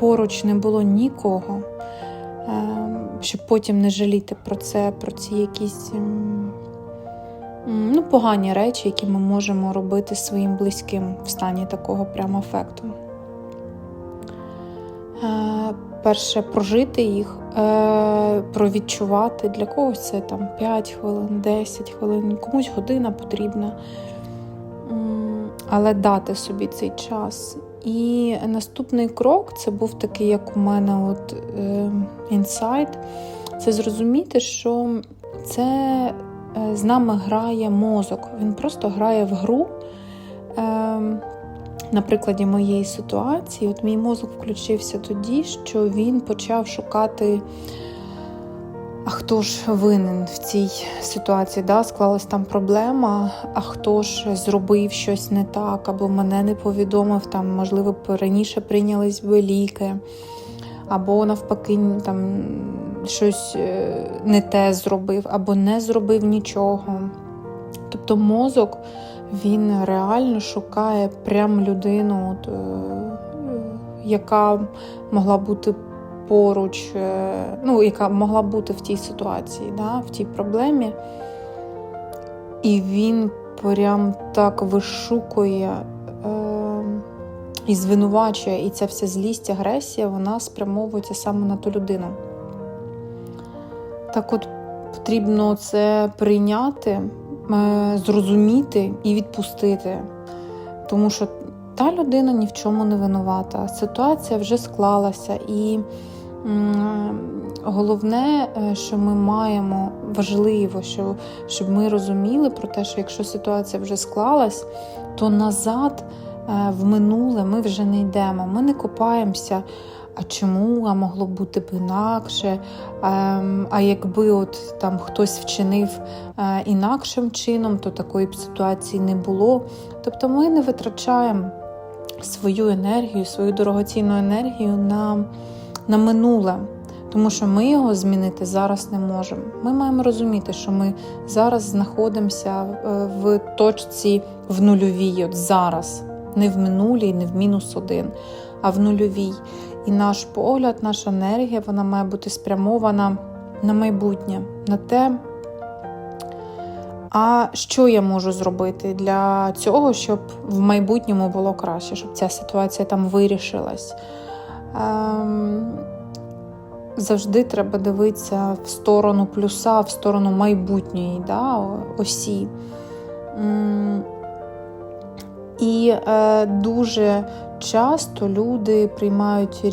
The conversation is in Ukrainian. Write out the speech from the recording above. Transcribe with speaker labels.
Speaker 1: поруч не було нікого, е, щоб потім не жаліти про це, про ці якісь м, м, ну, погані речі, які ми можемо робити своїм близьким в стані такого прямо афекту. Е, Перше прожити їх, е, провідчувати. Для когось це там 5 хвилин, 10 хвилин, комусь година потрібна. Але дати собі цей час. І наступний крок це був такий, як у мене, от е, інсайт. Це зрозуміти, що це е, з нами грає мозок. Він просто грає в гру. Е, на прикладі моєї ситуації, от мій мозок включився тоді, що він почав шукати, а хто ж винен в цій ситуації? Да? Склалась там проблема, а хто ж зробив щось не так, або мене не повідомив, там, можливо, раніше прийнялись би ліки, або навпаки, там щось е, не те зробив, або не зробив нічого. Тобто мозок він реально шукає прям людину, от, е, яка могла бути поруч, е, ну, яка могла бути в тій ситуації, да, в тій проблемі. І він прям так вишукує е, і звинувачує, і ця вся злість, агресія, вона спрямовується саме на ту людину. Так от потрібно це прийняти, е, зрозуміти і відпустити. Тому що та людина ні в чому не винувата. Ситуація вже склалася. І головне, е, що ми маємо важливо, що, щоб ми розуміли про те, що якщо ситуація вже склалась, то назад е, в минуле ми вже не йдемо. Ми не копаємося. А чому, а могло б бути б інакше? Ем, А якби от там хтось вчинив е, інакшим чином, то такої б ситуації не було. Тобто ми не витрачаємо свою енергію, свою дорогоцінну енергію на, на минуле, тому що ми його змінити зараз не можемо. Ми маємо розуміти, що ми зараз знаходимося е, в точці в нульовій, от зараз, не в минулій, не в мінус один, а в нульовій. І наш погляд, наша енергія, вона має бути спрямована на майбутнє, на те, а що я можу зробити для цього, щоб в майбутньому було краще, щоб ця ситуація там вирішилась. Ем, завжди треба дивитися в сторону плюса, в сторону майбутньої да, осі. І е, дуже часто люди приймають рішення.